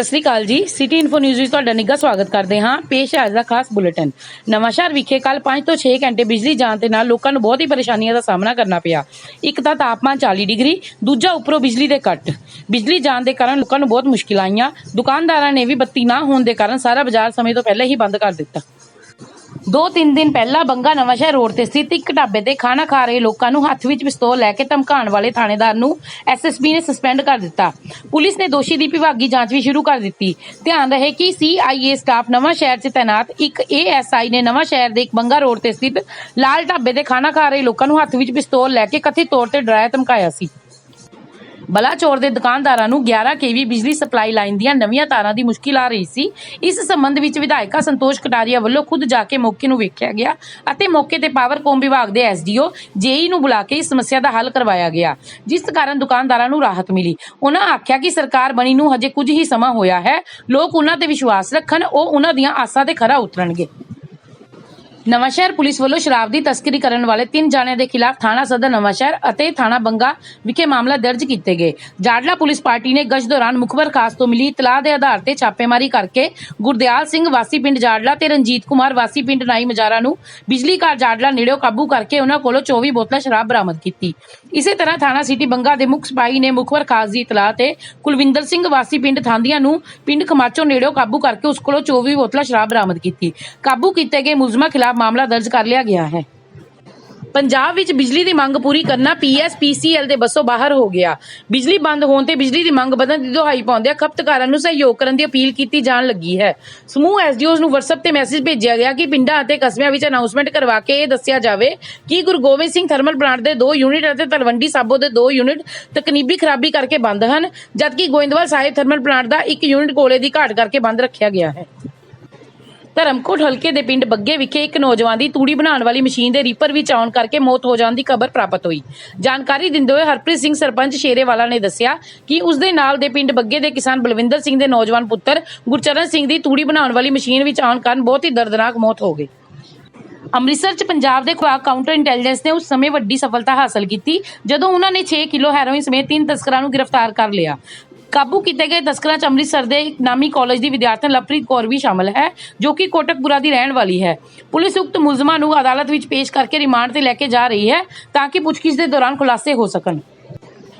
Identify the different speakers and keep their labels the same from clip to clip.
Speaker 1: ਸਤਿ ਸ੍ਰੀ ਅਕਾਲ ਜੀ। City info news ਵਿੱਚ ਤੁਹਾਡਾ ਨਿੱਘਾ ਸਵਾਗਤ ਕਰਦੇ ਹਾਂ। ਪੇਸ਼ ਹੈ ਅੱਜ ਦਾ ਖਾਸ ਬੁਲੇਟਿਨ। ਨਵਾਂਸ਼ਹਿਰ ਵਿਖੇ ਕੱਲ 5 ਤੋਂ 6 ਘੰਟੇ ਬਿਜਲੀ ਜਾਣ ਦੇ ਨਾਲ ਲੋਕਾਂ ਨੂੰ ਬਹੁਤ ਹੀ ਪਰੇਸ਼ਾਨੀਆਂ ਦਾ ਸਾਹਮਣਾ ਕਰਨਾ ਪਿਆ। ਇੱਕ ਤਾਂ ਤਾਪਮਾਨ 40 ਡਿਗਰੀ, ਦੂਜਾ ਉੱਪਰੋਂ ਬਿਜਲੀ ਦੇ ਕੱਟ। ਬਿਜਲੀ ਜਾਣ ਦੇ ਕਾਰਨ ਲੋਕਾਂ ਨੂੰ ਬਹੁਤ ਮੁਸ਼ਕਿਲਾਂ ਆਈਆਂ। ਦੁਕਾਨਦਾਰਾਂ ਨੇ ਵੀ ਬੱਤੀ ਨਾ ਹੋਣ ਦੇ ਕਾਰਨ ਸਾਰਾ ਬਾਜ਼ਾਰ ਸਮੇਂ ਤੋਂ ਪਹਿਲਾਂ ਹੀ ਬੰਦ ਕਰ ਦਿੱਤਾ। ਦੋ ਤਿੰਨ ਦਿਨ ਪਹਿਲਾਂ ਬੰਗਾ ਨਵਾਂਸ਼ਹਿਰ ਰੋਡ ਤੇ ਸਥਿਤ ਇੱਕ ਢਾਬੇ ਤੇ ਖਾਣਾ ਖਾ ਰਹੇ ਲੋਕਾਂ ਨੂੰ ਹੱਥ ਵਿੱਚ ਪਿਸਤੌਲ ਲੈ ਕੇ ਧਮਕਾਉਣ ਵਾਲੇ ਥਾਣੇਦਾਰ ਨੂੰ ਐਸਐਸਪੀ ਨੇ ਸਸਪੈਂਡ ਕਰ ਦਿੱਤਾ। ਪੁਲਿਸ ਨੇ ਦੋਸ਼ੀ ਦੀ ਵਿਭਾਗੀ ਜਾਂਚ ਵੀ ਸ਼ੁਰੂ ਕਰ ਦਿੱਤੀ। ਧਿਆਨ ਰਹੇ ਕਿ ਸੀਆਈਏ ਸਟਾਫ ਨਵਾਂ ਸ਼ਹਿਰ 'ਚ ਤੈਨਾਤ ਇੱਕ ਏਐਸਆਈ ਨੇ ਨਵਾਂ ਸ਼ਹਿਰ ਦੇ ਇੱਕ ਬੰਗਾ ਰੋਡ ਤੇ ਸਥਿਤ ਲਾਲ ਢਾਬੇ ਤੇ ਖਾਣਾ ਖਾ ਰਹੇ ਲੋਕਾਂ ਨੂੰ ਹੱਥ ਵਿੱਚ ਪਿਸਤੌਲ ਲੈ ਕੇ ਕਥਿਤ ਤੌਰ ਤੇ ਡਰਾਇਆ ਧਮਕਾਇਆ ਸੀ। ਬਲਾਚੌਰ ਦੇ ਦੁਕਾਨਦਾਰਾਂ ਨੂੰ 11 ਕੇਵੀ ਬਿਜਲੀ ਸਪਲਾਈ ਲਾਈਨ ਦੀਆਂ ਨਵੀਆਂ ਤਾਰਾਂ ਦੀ ਮੁਸ਼ਕਿਲ ਆ ਰਹੀ ਸੀ। ਇਸ ਸੰਬੰਧ ਵਿੱਚ ਵਿਧਾਇਕਾ ਸੰਤੋਸ਼ ਕਟਾਰੀਆ ਵੱਲੋਂ ਖੁਦ ਜਾ ਕੇ ਮੌਕੇ ਨੂੰ ਵੇਖਿਆ ਗਿਆ ਅਤੇ ਮੌਕੇ ਤੇ ਪਾਵਰਕੌਮ ਵਿਭਾਗ ਦੇ ਐਸਡੀਓ ਜੇਈ ਨੂੰ ਬੁਲਾ ਕੇ ਇਸ ਸਮੱਸਿਆ ਦਾ ਹੱਲ ਕਰਵਾਇਆ ਗਿਆ, ਜਿਸ ਕਾਰਨ ਦੁਕਾਨਦਾਰਾਂ ਨੂੰ ਰਾਹਤ ਮਿਲੀ। ਉਹਨਾਂ ਆਖਿਆ ਕਿ ਸਰਕਾਰ ਬਣੀ ਨੂੰ ਹਜੇ ਕੁਝ ਹੀ ਸਮਾਂ ਹੋਇਆ ਹੈ, ਲੋਕ ਉਹਨਾਂ ਤੇ ਵਿਸ਼ਵਾਸ ਰੱਖਣ, ਉਹ ਉਹਨਾਂ ਦੀਆਂ ਆਸਾਂ ਤੇ ਖਰਾ ਉਤਰਨਗੇ। ਨਵਾਂਸ਼ਹਿਰ ਪੁਲਿਸ ਵੱਲੋਂ ਸ਼ਰਾਬ ਦੀ ਤਸਕਰੀ ਕਰਨ ਵਾਲੇ ਤਿੰਨ ਜਾਣਿਆਂ ਦੇ ਖਿਲਾਫ ਥਾਣਾ ਸਦਰ ਨਵਾਂਸ਼ਹਿਰ ਅਤੇ ਥਾਣਾ ਬੰਗਾ ਵਿਖੇ ਮਾਮਲਾ ਦਰਜ ਕੀਤੇ ਗਏ। ਜਾੜਲਾ ਪੁਲਿਸ ਪਾਰਟੀ ਨੇ ਗਸ਼ਤ ਦੌਰਾਨ ਮੁਖਬਰ ਖਾਸ ਤੋਂ ਮਿਲੀ ਇਤਲਾਹ ਦੇ ਆਧਾਰ ਤੇ ਛਾਪੇਮਾਰੀ ਕਰਕੇ ਗੁਰਦਿਆਲ ਸਿੰਘ ਵਾਸੀ ਪਿੰਡ ਜਾੜਲਾ ਤੇ ਰਣਜੀਤ ਕੁਮਾਰ ਵਾਸੀ ਪਿੰਡ ਨਾਈ ਮਜਾਰਾ ਨੂੰ ਬਿਜਲੀ ਘਰ ਜਾੜਲਾ ਨੇੜਿਓਂ ਕਾਬੂ ਕਰਕੇ ਉਹਨਾਂ ਕੋਲੋਂ 24 ਬੋਤਲਾਂ ਸ਼ਰਾਬ ਬਰਾਮਦ ਕੀਤੀ। ਇਸੇ ਤਰ੍ਹਾਂ ਥਾਣਾ ਸਿਟੀ ਬੰਗਾ ਦੇ ਮੁੱਖ ਸਿਪਾਹੀ ਨੇ ਮੁਖਬਰ ਖਾਸ ਦੀ ਇਤਲਾਹ ਤੇ ਕੁਲਵਿੰਦਰ ਸਿੰਘ ਵਾਸੀ ਪਿੰਡ ਥਾਂਦੀਆਂ ਨੂੰ ਪਿੰਡ ਖਮਾਚੋ ਨੇੜਿਓਂ ਕਾਬੂ ਕਰਕੇ ਉਸ ਕੋਲੋਂ 24 ਬੋਤਲਾਂ ਸ਼ਰਾਬ ਬਰਾਮਦ ਕੀਤੀ। ਕਾਬੂ ਕੀਤੇ ਗਏ ਮੁਲਜ਼ਮਾਂ ਖਿਲਾਫ ਮਾਮਲਾ ਦਰਜ ਕਰ ਲਿਆ ਗਿਆ ਹੈ। ਪੰਜਾਬ ਵਿੱਚ ਬਿਜਲੀ ਦੀ ਮੰਗ ਪੂਰੀ ਕਰਨਾ ਪੀਐਸਪੀਸੀਐਲ ਦੇ ਬੱਸੋਂ ਬਾਹਰ ਹੋ ਗਿਆ। ਬਿਜਲੀ ਬੰਦ ਹੋਣ ਤੇ ਬਿਜਲੀ ਦੀ ਮੰਗ ਵਧਣ ਦੀ ਦੁਹਾਈ ਪਾਉਂਦਿਆਂ ਖਪਤਕਾਰਾਂ ਨੂੰ ਸਹਿਯੋਗ ਕਰਨ ਦੀ ਅਪੀਲ ਕੀਤੀ ਜਾਣ ਲੱਗੀ ਹੈ। ਸਮੂਹ ਐਸਡੀਓਜ਼ ਨੂੰ WhatsApp ਤੇ ਮੈਸੇਜ ਭੇਜਿਆ ਗਿਆ ਕਿ ਪਿੰਡਾਂ ਅਤੇ ਕਸਬਿਆਂ ਵਿੱਚ ਅਨਾਉਂਸਮੈਂਟ ਕਰਵਾ ਕੇ ਇਹ ਦੱਸਿਆ ਜਾਵੇ ਕਿ ਗੁਰੂ ਗੋਬਿੰਦ ਸਿੰਘ ਥਰਮਲ ਪਲਾਂਟ ਦੇ 2 ਯੂਨਿਟ ਅਤੇ ਤਲਵੰਡੀ ਸਾਬੋ ਦੇ 2 ਯੂਨਿਟ ਤਕਨੀਬੀ ਖਰਾਬੀ ਕਰਕੇ ਬੰਦ ਹਨ, ਜਦਕਿ ਗੋਇੰਦਵਾਲ ਸਾਹਿਬ ਥਰਮਲ ਪਲਾਂਟ ਦਾ 1 ਯੂਨਿਟ ਕੋਲੇ ਦੀ ਘਾਟ ਕਰਕੇ ਬੰਦ ਰੱਖਿਆ ਗਿਆ ਹੈ। ਧਰਮਕੋਟ ਹਲਕੇ ਦੇ ਪਿੰਡ ਬੱਗੇ ਵਿਖੇ ਇੱਕ ਨੌਜਵਾਨ ਦੀ ਤੂੜੀ ਬਣਾਉਣ ਵਾਲੀ ਮਸ਼ੀਨ ਦੇ ਰੀਪਰ ਵਿੱਚ ਆਉਣ ਕਰਕੇ ਮੌਤ ਹੋ ਜਾਣ ਦੀ ਖਬਰ ਪ੍ਰਾਪਤ ਹੋਈ। ਜਾਣਕਾਰੀ ਦਿੰਦੇ ਹੋਏ ਹਰਪ੍ਰੀਤ ਸਿੰਘ ਸਰਪੰਚ ਸ਼ੇਰੇਵਾਲਾ ਨੇ ਦੱਸਿਆ ਕਿ ਉਸ ਦੇ ਨਾਲ ਦੇ ਪਿੰਡ ਬੱਗੇ ਦੇ ਕਿਸਾਨ ਬਲਵਿੰਦਰ ਸਿੰਘ ਦੇ ਨੌਜਵਾਨ ਪੁੱਤਰ ਗੁਰਚਰਨ ਸਿੰਘ ਦੀ ਤੂੜੀ ਬਣਾਉਣ ਵਾਲੀ ਮਸ਼ੀਨ ਵਿੱਚ ਆਉਣ ਕਾਰਨ ਬਹੁਤ ਹੀ ਦਰਦਨਾਕ ਮੌਤ ਹੋ ਗਈ। ਅੰਮ੍ਰਿਤਸਰ ਚ ਪੰਜਾਬ ਦੇ ਖੁਰਾਕ ਕਾਊਂਟਰ ਇੰਟੈਲੀਜੈਂਸ ਨੇ ਉਸ ਸਮੇਂ ਵੱਡੀ ਸਫਲਤਾ ਹਾਸਲ ਕੀਤੀ, ਜਦੋਂ ਉਹਨਾਂ ਨੇ 6 ਕਿਲੋ ਹੈਰੋਇਨ ਸਮੇਤ ਤਿੰਨ ਤਸਕਰਾਂ ਨੂੰ ਗ੍ਰਿਫਤਾਰ ਕਰ ਲਿਆ। ਕਾਬੂ ਕੀਤੇ ਗਏ ਤਸਕਰਾਂ ਚ ਅੰਮ੍ਰਿਤਸਰ ਦੇ ਇੱਕ ਨਾਮੀ ਕਾਲਜ ਦੀ ਵਿਦਿਆਰਥਣ ਲਵਪ੍ਰੀਤ ਕੌਰ ਵੀ ਸ਼ਾਮਲ ਹੈ, ਜੋ ਕਿ ਕੋਟਕਪੁਰਾ ਦੀ ਰਹਿਣ ਵਾਲੀ ਹੈ। ਪੁਲਿਸ ਉਕਤ ਮੁਲਜ਼ਮਾਂ ਨੂੰ ਅਦਾਲਤ ਵਿੱਚ ਪੇਸ਼ ਕਰਕੇ ਰਿਮਾਂਡ ਤੇ ਲੈ ਕੇ ਜਾ ਰਹੀ ਹੈ ਤਾਂ ਕਿ ਪੁੱਛਗਿੱਛ ਦੇ ਦੌਰਾਨ ਖੁਲਾਸੇ ਹੋ ਸਕਣ।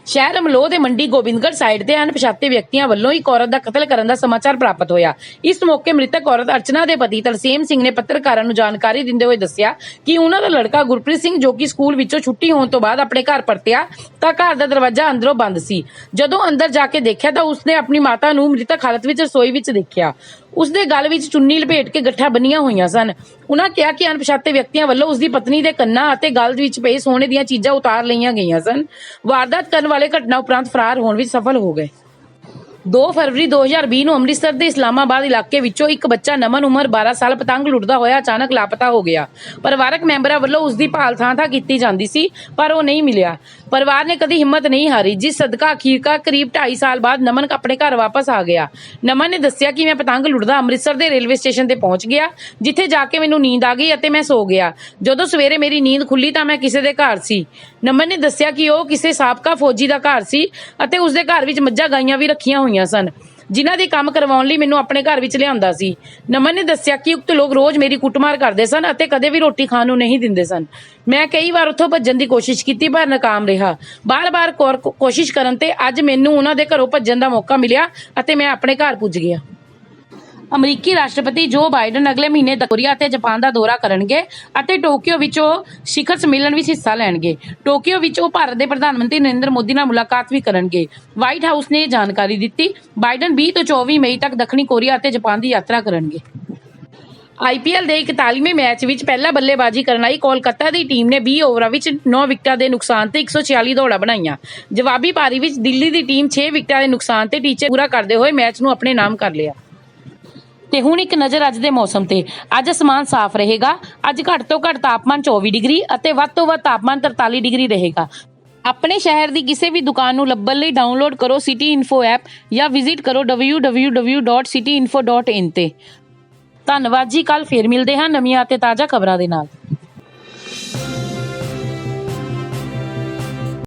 Speaker 1: ਸ਼ਹਿਰ ਅਮਲੋਹ ਦੇ ਮੰਡੀ ਗੋਬਿੰਦਗੜ੍ਹ ਸਾਈਡ ਤੇ ਅਣਪਛਾਤੇ ਵਿਅਕਤੀਆਂ ਵੱਲੋਂ ਇੱਕ ਔਰਤ ਦਾ ਕਤਲ ਕਰਨ ਦਾ ਸਮਾਚਾਰ ਪ੍ਰਾਪਤ ਹੋਇਆ। ਇਸ ਮੌਕੇ ਮ੍ਰਿਤਕ ਔਰਤ ਅਰਚਨਾ ਦੇ ਪਤੀ ਤਰਸੇਮ ਸਿੰਘ ਨੇ ਪੱਤਰਕਾਰਾਂ ਨੂੰ ਜਾਣਕਾਰੀ ਦਿੰਦੇ ਹੋਏ ਦੱਸਿਆ ਕਿ ਉਹਨਾਂ ਦਾ ਲੜਕਾ ਗੁਰਪ੍ਰੀਤ ਸਿੰਘ ਜੋ ਕਿ ਸਕੂਲ ਵਿੱਚੋਂ ਛੁੱਟੀ ਹੋਣ ਤੋਂ ਬਾਅਦ ਆਪਣੇ ਘਰ ਪਰਤਿਆ, ਤਾਂ ਘਰ ਦਾ ਦਰਵਾਜ਼ਾ ਅੰਦਰੋਂ ਬੰਦ ਸੀ। ਜਦੋਂ ਅੰਦਰ ਜਾ ਕੇ ਦੇਖਿਆ ਤਾਂ ਉਸਨੇ ਆਪਣੀ ਮਾਤਾ ਨੂੰ ਮ੍ਰਿਤਕ ਹਾਲਤ ਵਿੱਚ ਰਸੋਈ ਵਿੱਚ ਦੇਖਿਆ। ਉਸਦੇ ਗਲ ਵਿੱਚ ਚੁੰਨੀ ਲਪੇਟ ਕੇ ਗੱਠਾਂ ਬੰਨੀਆਂ ਹੋਈਆਂ ਸਨ। ਉਹਨਾਂ ਕਿਹਾ ਕਿ ਅਣਪਛਾਤੇ ਵਿਅਕਤੀਆਂ ਵੱਲੋਂ ਉਸਦੀ ਪਤਨੀ ਦੇ ਕੰਨਾਂ ਅਤੇ ਗਲ ਵਿੱਚ ਪਏ ਸੋਨੇ ਦੀਆਂ ਚੀਜ਼ਾਂ ਉਤਾਰ ਲਈਆਂ ਗਈਆਂ ਸਨ। ਵਾਰਦਾਤ ਕਰਨ ਵਾਲੇ ਘਟਨਾ ਉਪਰੰਤ ਫਰਾਰ ਹੋਣ ਵਿੱਚ ਸਫਲ ਹੋ ਗਏ। 2 ਫਰਵਰੀ 2020 ਨੂੰ ਅੰਮ੍ਰਿਤਸਰ ਦੇ ਇਸਲਾਮਾਬਾਦ ਇਲਾਕੇ ਵਿੱਚੋਂ ਇੱਕ ਬੱਚਾ ਨਮਨ ਉਮਰ 12 ਸਾਲ ਪਤੰਗ ਲੁੱਟਦਾ ਹੋਇਆ ਅਚਾਨਕ ਲਾਪਤਾ ਹੋ ਗਿਆ। ਪਰਿਵਾਰਕ ਮੈਂਬਰਾਂ ਵੱਲੋਂ ਉਸ ਦੀ ਭਾਲ ਥਾਂ ਥਾਂ ਕੀਤੀ ਜਾਂਦੀ ਸੀ, ਪਰ ਉਹ ਨਹੀਂ ਮਿਲਿਆ। ਪਰਿਵਾਰ ਨੇ ਕਦੀ ਹਿੰਮਤ ਨਹੀਂ ਹਾਰੀ, ਜਿਸ ਸਦਕਾ ਅਖੀਰਕਾਰ ਕਰੀਬ 2.5 ਸਾਲ ਬਾਅਦ ਨਮਨ ਆਪਣੇ ਘਰ ਵਾਪਸ ਆ ਗਿਆ। ਨਮਨ ਨੇ ਦੱਸਿਆ ਕਿ ਮੈਂ ਪਤੰਗ ਲੁੱਟਦਾ ਅੰਮ੍ਰਿਤਸਰ ਦੇ ਰੇਲਵੇ ਸਟੇਸ਼ਨ ਤੇ ਪਹੁੰਚ ਗਿਆ, ਜਿੱਥੇ ਜਾ ਕੇ ਮੈਨੂੰ ਨੀਂਦ ਆ ਗਈ ਅਤੇ ਮੈਂ ਸੋ ਗਿਆ। ਜਦੋਂ ਸਵੇਰੇ ਮੇਰੀ ਨੀਂਦ ਖੁੱਲੀ ਤਾਂ ਮੈਂ ਕਿਸੇ ਦੇ ਘਰ ਸੀ। ਨਮਨ ਨੇ ਦੱਸਿਆ ਕਿ ਉਹ ਕਿਸੇ ਸਾਬਕਾ ਫੌਜੀ ਦਾ ਘਰ ਸੀ ਅਤੇ ਉਸ ਦੇ ਘਰ ਵਿੱਚ ਮੱਝਾਂ ਗਾਈਆਂ ਵੀ ਰੱਖੀਆਂ ਹੋਈਆਂ ਸਨ। ਜਿਨ੍ਹਾਂ ਦੇ ਕੰਮ ਕਰਵਾਉਣ ਲਈ ਮੈਨੂੰ ਆਪਣੇ ਘਰ ਵਿੱਚ ਲਿਆਂਦਾ ਸੀ। ਨਮਨ ਨੇ ਦੱਸਿਆ ਕਿ ਉਕਤ ਲੋਕ ਰੋਜ਼ ਮੇਰੀ ਕੁੱਟਮਾਰ ਕਰਦੇ ਸਨ ਅਤੇ ਕਦੇ ਵੀ ਰੋਟੀ ਖਾਣ ਨੂੰ ਨਹੀਂ ਦਿੰਦੇ ਸਨ। ਮੈਂ ਕਈ ਵਾਰ ਉੱਥੋਂ ਭੱਜਣ ਦੀ ਕੋਸ਼ਿਸ਼ ਕੀਤੀ, ਪਰ ਨਾਕਾਮ ਰਿਹਾ। ਬਾਰ-ਬਾਰ ਕੋਰ- ਕੋਸ਼ਿਸ਼ ਕਰਨ ਤੇ ਅੱਜ ਮੈਨੂੰ ਉਹਨਾਂ ਦੇ ਘਰੋਂ ਭੱਜਣ ਦਾ ਮੌਕਾ ਮਿਲਿਆ ਅਤੇ ਮੈਂ ਆਪਣੇ ਘਰ ਪੁੱਜ ਗਿਆ। ਅਮਰੀਕੀ ਰਾਸ਼ਟਰਪਤੀ ਜੋ ਬਾਈਡਨ ਅਗਲੇ ਮਹੀਨੇ ਕੋਰੀਆ ਅਤੇ ਜਾਪਾਨ ਦਾ ਦੌਰਾ ਕਰਨਗੇ ਅਤੇ ਟੋਕੀਓ ਵਿੱਚ ਉਹ ਸਿਖਰ ਸੰਮੇਲਨ ਵਿੱਚ ਹਿੱਸਾ ਲੈਣਗੇ। ਟੋਕੀਓ ਵਿੱਚ ਉਹ ਭਾਰਤ ਦੇ ਪ੍ਰਧਾਨ ਮੰਤਰੀ ਨਰਿੰਦਰ ਮੋਦੀ ਨਾਲ ਮੁਲਾਕਾਤ ਵੀ ਕਰਨਗੇ। ਵਾਈਟ ਹਾਊਸ ਨੇ ਇਹ ਜਾਣਕਾਰੀ ਦਿੱਤੀ, ਬਾਈਡਨ 20 ਤੋਂ 24 ਮਈ ਤੱਕ ਦੱਖਣੀ ਕੋਰੀਆ ਅਤੇ ਜਾਪਾਨ ਦੀ ਯਾਤਰਾ ਕਰਨਗੇ। ਆਈਪੀਐਲ ਦੇ 41ਵੇਂ ਮੈਚ ਵਿੱਚ ਪਹਿਲਾ ਬੱਲੇਬਾਜ਼ੀ ਕਰਨ ਆਈ ਕੋਲਕਾਤਾ ਦੀ ਟੀਮ ਨੇ 20 ਓਵਰਾਂ ਵਿੱਚ 9 ਵਿਕਟਾਂ ਦੇ ਨੁਕਸਾਨ ਤੇ 146 ਦੌੜਾਂ ਬਣਾਈਆਂ। ਜਵਾਬੀ ਪਾਰੀ ਵਿੱਚ ਦਿੱਲੀ ਦੀ ਟੀਮ 6 ਵਿਕਟਾਂ ਦੇ ਨੁਕਸਾਨ ਤੇ ਟੀਚੇ ਪੂਰਾ ਕਰਦੇ ਹੋਏ ਮੈਚ ਨੂੰ ਆਪਣੇ ਨਾਮ ਕਰ ਲਿਆ। ਤੇ ਹੁਣ ਇੱਕ ਨਜ਼ਰ ਅੱਜ ਦੇ ਮੌਸਮ ਤੇ। ਅੱਜ ਅਸਮਾਨ ਸਾਫ਼ ਰਹੇਗਾ। ਅੱਜ ਘੱਟ ਤੋਂ ਘੱਟ ਤਾਪਮਾਨ 24 ਡਿਗਰੀ ਅਤੇ ਵੱਧ ਤੋਂ ਵੱਧ ਤਾਪਮਾਨ 43 ਡਿਗਰੀ ਰਹੇਗਾ। ਆਪਣੇ ਸ਼ਹਿਰ ਦੀ ਕਿਸੇ ਵੀ ਦੁਕਾਨ ਨੂੰ ਲੱਭਣ ਲਈ ਡਾਊਨਲੋਡ ਕਰੋ ਸਿਟੀ ਇਨਫੋ ਐਪ ਜਾਂ ਵਿਜ਼ਿਟ ਕਰੋ www.cityinfo.in ਤੇ। ਧੰਨਵਾਦ ਜੀ ਕੱਲ ਫੇਰ ਮਿਲਦੇ ਹਾਂ ਨਵੀਆਂ ਅਤੇ ਤਾਜ਼ਾ ਖਬਰਾਂ ਦੇ ਨਾਲ।